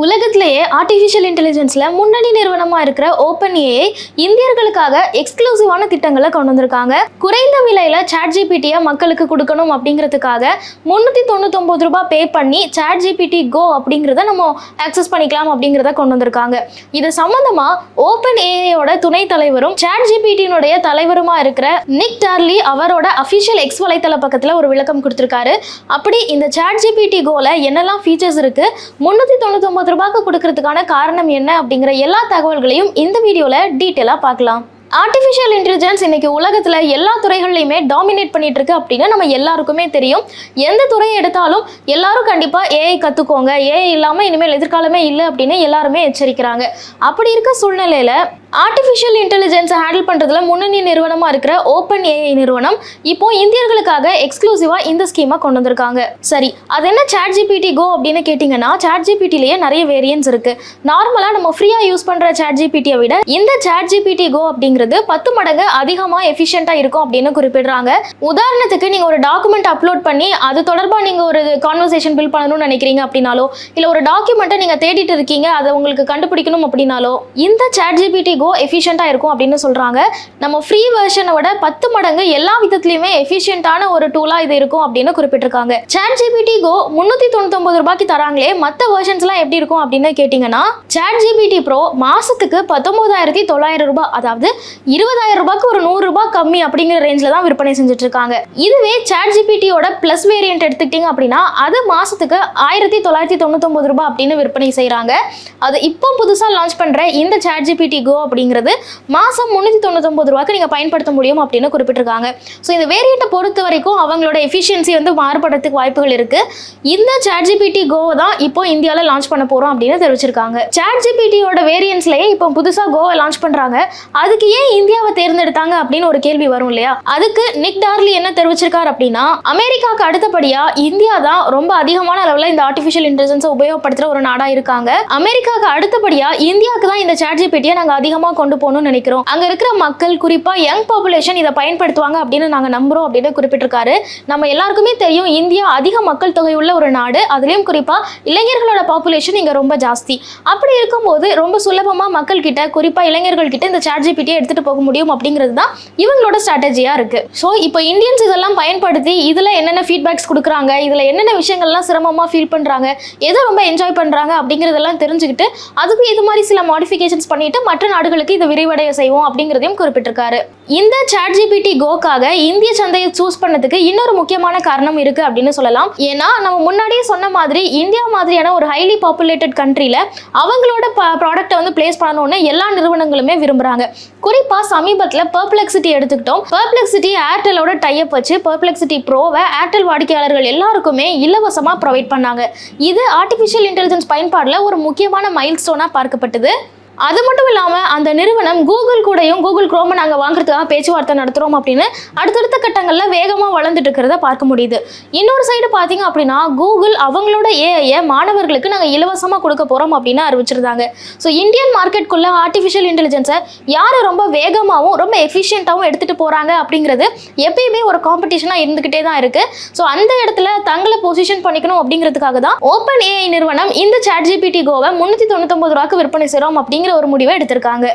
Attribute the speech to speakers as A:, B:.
A: உலகத்திலேயே ஆர்டிஃபிஷியல் இன்டெலிஜென்ஸில் முன்னணி நிறுவனமாக இருக்கிற ஓப்பன் ஏஐ இந்தியர்களுக்காக எக்ஸ்க்ளூசிவான திட்டங்களை கொண்டு வந்திருக்காங்க. குறைந்த விலையில் சாட் ஜிபிடியை மக்களுக்கு கொடுக்கணும் அப்படிங்கிறதுக்காக முந்நூற்றி தொண்ணூத்தொம்பது ரூபாய் பே பண்ணி சாட் ஜிபிடி கோ அப்படிங்கிறத நம்ம ஆக்சஸ் பண்ணிக்கலாம் அப்படிங்கிறத கொண்டு வந்திருக்காங்க. இது சம்மந்தமாக ஓப்பன் ஏஐயோட துணை தலைவரும் சாட் ஜிபிடியினுடைய தலைவருமா இருக்கிற நிக் டார்லி அவரோட அஃபிஷியல் எக்ஸ் வலைத்தள பக்கத்தில் ஒரு விளக்கம் கொடுத்துருக்காரு. அப்படி இந்த சாட் ஜிபிடி கோவில் என்னெல்லாம் ஃபீச்சர்ஸ் இருக்குது முந்நூற்றி தொண்ணூத்தொம்பது தொண்ணூத்தி ரூபாய்க்கு கொடுக்கறதுக்கான காரணம் என்ன அப்படிங்கிற எல்லா தகவல்களையும் இந்த வீடியோவில் டீட்டெயிலாக பார்க்கலாம். ஆர்டிஃபிஷியல் இன்டெலிஜென்ஸ் இன்னைக்கு உலகத்தில் எல்லா துறைகள்லையுமே டாமினேட் பண்ணிட்டு இருக்கு அப்படின்னு நம்ம எல்லாருக்குமே தெரியும். எந்த துறையை எடுத்தாலும் எல்லாரும் கண்டிப்பாக ஏஐ கற்றுக்கோங்க ஏஐ இல்லாமல் இனிமேல் எதிர்காலமே இல்லை அப்படின்னு எல்லாருமே எச்சரிக்கிறாங்க. அப்படி இருக்க சூழ்நிலையில் ஆர்டிஃபிஷியல் இன்டெலிஜென்ஸை ஹேண்டில் பண்ணுறதுல முன்னணி நிறுவனமாக இருக்கிற ஓப்பன் ஏஐ நிறுவனம் இப்போ இந்தியர்களுக்காக எக்ஸ்க்ளூசிவாக இந்த ஸ்கீமை கொண்டு வந்திருக்காங்க. சரி அது என்ன சாட் ஜிபிடி கோ அப்படின்னு கேட்டிங்கன்னா சாட் ஜிபிடிலேயே நிறைய வேரியன்ஸ் இருக்குது நார்மலாக நம்ம ஃப்ரீயாக யூஸ் பண்ணுற சாட் ஜிபிடியை விட இந்த சாட் ஜிபிடி கோ அப்படிங்கிறது பத்து மடங்கு அதிகமாக எஃபிஷியண்ட்டாக இருக்கும் அப்படின்னு குறிப்பிடுறாங்க. உதாரணத்துக்கு நீங்கள் ஒரு டாக்குமெண்ட் அப்லோட் பண்ணி அது தொடர்பாக நீங்கள் ஒரு கான்வர்சேஷன் பில் பண்ணணும்னு நினைக்கிறீங்க அப்படின்னாலோ இல்லை ஒரு டாக்குமெண்ட்டை நீங்கள் தேடிட்டு இருக்கீங்க அதை உங்களுக்கு கண்டுபிடிக்கணும் அப்படின்னாலோ இந்த சாட் ஜிபிடி கோ எஃபிஷியண்ட்டாக இருக்கும் அப்படின்னு சொல்கிறாங்க நம்ம ஃப்ரீ வெர்ஷனை விட பத்து மடங்கு எல்லா விதத்துலையுமே எஃபிஷியண்ட்டான ஒரு டூலாக இது இருக்கும் அப்படின்னு குறிப்பிட்டிருக்காங்க. சாட் ஜிபிடி கோ முந்நூற்றி தொண்ணூத்தொம்பது ரூபாய்க்கு தராங்களே மற்ற வேர்ஷன்ஸ்லாம் எப்படி இருக்கும் அப்படின்னு கேட்டிங்கன்னா சேட் ஜிபிடி ப்ரோ மாதத்துக்கு பத்தொம்போதாயிரத்தி தொள்ளாயிரம் ரூபாய் அதாவது இருபதாயிரம் ரூபாய்க்கு ஒரு நூறு ரூபாய் கம்மி அப்படிங்கிற ரேஞ்சில் தான் விற்பனை செஞ்சுட்டு இருக்காங்க இதுவே சேட் ஜிபிடியோட ப்ளஸ் வேரியன்ட் எடுத்துக்கிட்டிங்க அப்படின்னா அது மாதத்துக்கு ஆயிரத்தி தொள்ளாயிரத்தி தொண்ணூத்தொம்பது ரூபாய் அப்படின்னு விற்பனை செய்கிறாங்க அது இப்போ புதுசாக லான்ச் பண்ணுற இந்த சேட் ஜிபிடி கோ அப்படிங்கிறது மாதம் முந்நூற்றி தொண்ணூத்தொம்பது ரூபாய்க்கு நீங்கள் பயன்படுத்த முடியும் அப்படின்னு குறிப்பிட்டிருக்காங்க. ஸோ இந்த வேரியண்ட்டை பொறுத்த வரைக்கும் அவங்களோட எஃபிஷியன்சி வந்து மாறுபடுறதுக்கு வாய்ப்புகள் இருக்குது இந்த சேட் ஜிபிடி கோ தான் இப்போ இந்தியாவில் லான்ச் பண்ண போகிறோம் அப்படின்னு தெரிவிச்சிருக்காங்க. சேட் ஜிபிடியோட வேரியன்ஸ்லேயே இப்போ புதுசாக கோவை லான்ச் பண்ணுறாங்க அதுக்கு ஏன் இந்தியாவை தேர்ந்தெடுத்தாங்க அப்படின்னு ஒரு கேள்வி வரும் இல்லையா? அதுக்கு நிக் டார்லி என்ன தெரிவிச்சிருக்காரு அப்படின்னா அமெரிக்காவுக்கு அடுத்தபடியாக இந்தியா தான் ரொம்ப அதிகமான அளவில் இந்த ஆர்டிஃபிஷியல் இன்டெலிஜென்ஸை உபயோகப்படுத்துகிற ஒரு நாடாக இருக்காங்க. அமெரிக்காவுக்கு அடுத்தபடியாக இந்தியாவுக்கு தான் இந்த சாட் ஜிபிடியை நாங்கள் அதிகமாக கொண்டு போகணும்னு நினைக்கிறோம். அங்கே இருக்கிற மக்கள் குறிப்பாக யங் பாப்புலேஷன் இதை பயன்படுத்துவாங்க அப்படின்னு நாங்கள் நம்புகிறோம் அப்படின்னு குறிப்பிட்டிருக்காரு. நம்ம எல்லாருக்குமே தெரியும் இந்தியா அதிக மக்கள் தொகை உள்ள ஒரு நாடு. அதுலேயும் குறிப்பாக இளைஞர்களோட பாப்புலேஷன் இங்கே ரொம்ப ஜாஸ்தி. அப்படி இருக்கும்போது ரொம்ப சுலபமாக மக்கள் கிட்ட குறிப்பாக இளைஞர்கள் கிட்ட இந்த சாட் ஜிபிடியை எடுத்துகிட்டு போக முடியும் அப்படிங்கிறது தான் இவங்களோட ஸ்ட்ராட்டஜியாக இருக்குது ஸோ இப்போ இந்தியன்ஸ் இதெல்லாம் பயன்படுத்தி இதில் என்னென்ன ஃபீட்பேக்ஸ் கொடுக்குறாங்க இதில் என்னென்ன விஷயங்கள்லாம் சிரமமாக ஃபீல் பண்ணுறாங்க எதை ரொம்ப என்ஜாய் பண்ணுறாங்க அப்படிங்கிறதெல்லாம் தெரிஞ்சுக்கிட்டு அதுக்கு இது மாதிரி சில மாடிஃபிகேஷன்ஸ் பண்ணிட்டு மற்ற நாடுகளுக்கு இதை விரிவடைய செய்வோம் அப்படிங்கிறதையும் குறிப்பிட்டிருக்காரு. இந்த சாட் ஜிபிடி கோக்காக இந்திய சந்தையை சூஸ் பண்ணதுக்கு இன்னொரு முக்கியமான காரணம் இருக்கு அப்படின்னு சொல்லலாம். ஏன்னா நம்ம முன்னாடியே சொன்ன மாதிரி இந்தியா மாதிரியான ஒரு ஹைலி பாப்புலேட்டட் கண்ட்ரியில அவங்களோட ப்ராடக்ட்டை வந்து பிளேஸ் பண்ணணும்னு எல்லா நிறுவனங்களுமே விரும்புகிறாங்க குறிப்பாக சமீபத்தில் பர்ப்ளெக்சிட்டி எடுத்துக்கிட்டோம். பர்ப்ளெக்சிட்டி ஏர்டெலோட டைப் வச்சு பர்ப்ளெக்சிட்டி ப்ரோவை ஏர்டெல் வாடிக்கையாளர்கள் எல்லாருக்குமே இலவசமாக ப்ரொவைட் பண்ணாங்க. இது ஆர்டிஃபிஷியல் இன்டெலிஜென்ஸ் பயன்பாடில் ஒரு முக்கியமான மைல் ஸ்டோனாக பார்க்கப்பட்டது. அது மட்டும் இல்லாமல் அந்த நிறுவனம் கூகுள் கூடயும் கூகுள் குரோமை நாங்கள் வாங்குறதுக்காக பேச்சுவார்த்தை நடத்துகிறோம் அப்படின்னு அடுத்தடுத்த கட்டங்களில் வேகமாக வளர்ந்துட்டு இருக்கிறத பார்க்க முடியுது. இன்னொரு சைடு பார்த்தீங்க அப்படின்னா கூகுள் அவங்களோட ஏஐயை மாணவர்களுக்கு நாங்கள் இலவசமாக கொடுக்க போகிறோம் அப்படின்னு அறிவிச்சிருந்தாங்க. ஸோ இந்தியன் மார்க்கெட்டுக்குள்ளே ஆர்டிஃபிஷியல் இன்டெலிஜென்ஸை யார் ரொம்ப வேகமாகவும் ரொம்ப எஃபிஷியண்ட்டாகவும் எடுத்துகிட்டு போகிறாங்க அப்படிங்கிறது எப்பயுமே ஒரு காம்படிஷனாக இருந்துக்கிட்டே தான் இருக்குது ஸோ அந்த இடத்துல தங்களை பொசிஷன் பண்ணிக்கணும் அப்படிங்கிறதுக்காக தான் ஓப்பன் ஏஐ நிறுவனம் இந்த சாட் ஜிபிடி கோவை முந்நூற்றி தொண்ணூத்தொம்பது ரூபாய்க்கு விற்பனை செய்கிறோம் அப்படிங்கிற ஒரு முடிவை எடுத்திருக்காங்க.